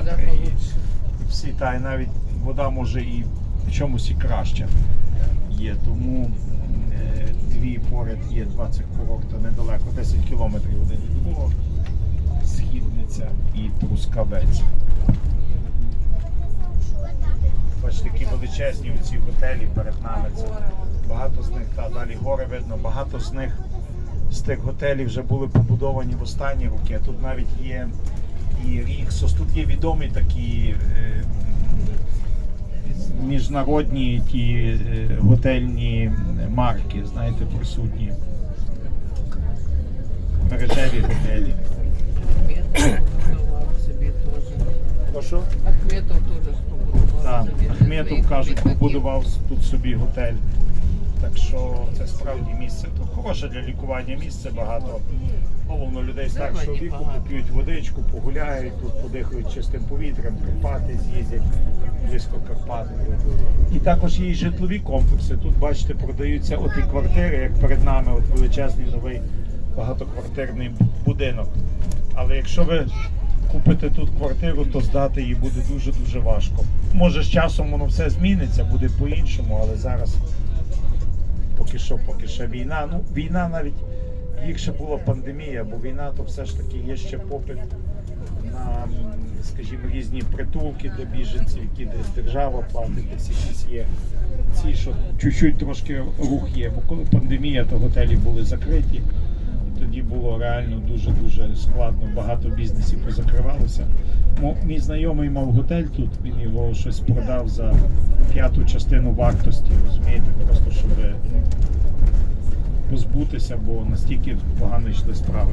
вода і всі, та і навіть вода може і в чомусь і краще є. Тому е, дві поряд є два цих курорти недалеко, 10 кілометрів один від другого. Східниця і Трускавець. Бачите, такі величезні ці готелі перед нами. Це багато з них, та далі гори видно, багато з них з тих готелів вже були побудовані в останні роки. А Тут навіть є і Ріксос, тут є відомі такі е, міжнародні ті е, готельні марки, знаєте, присутні. Мережеві готелі. Прошу? Ахметов теж побудував Так. Ахметов кажуть, побудував тут собі готель. Так що це справді місце. Тут хороше для лікування місце багато. Головно людей старшого віку поп'ють водичку, погуляють, тут подихають чистим повітрям, Карпати з'їздять близько Карпат. І також є і житлові комплекси. Тут, бачите, продаються от і квартири, як перед нами, от величезний новий багатоквартирний будинок. Але якщо ви купите тут квартиру, то здати її буде дуже-дуже важко. Може, з часом воно все зміниться, буде по-іншому, але зараз поки що, поки що війна. Ну, війна навіть гірше була пандемія, бо війна то все ж таки є ще попит на, скажімо, різні притулки для біженців, які десь держава платить, десь якісь є. Ці, що чуть-чуть трошки рух є. Бо коли пандемія, то готелі були закриті. Тоді було реально дуже-дуже складно. Багато бізнесів позакривалося. Мій знайомий мав готель тут, він його щось продав за п'яту частину вартості. Розумієте, просто щоб позбутися, бо настільки погано йшли справи.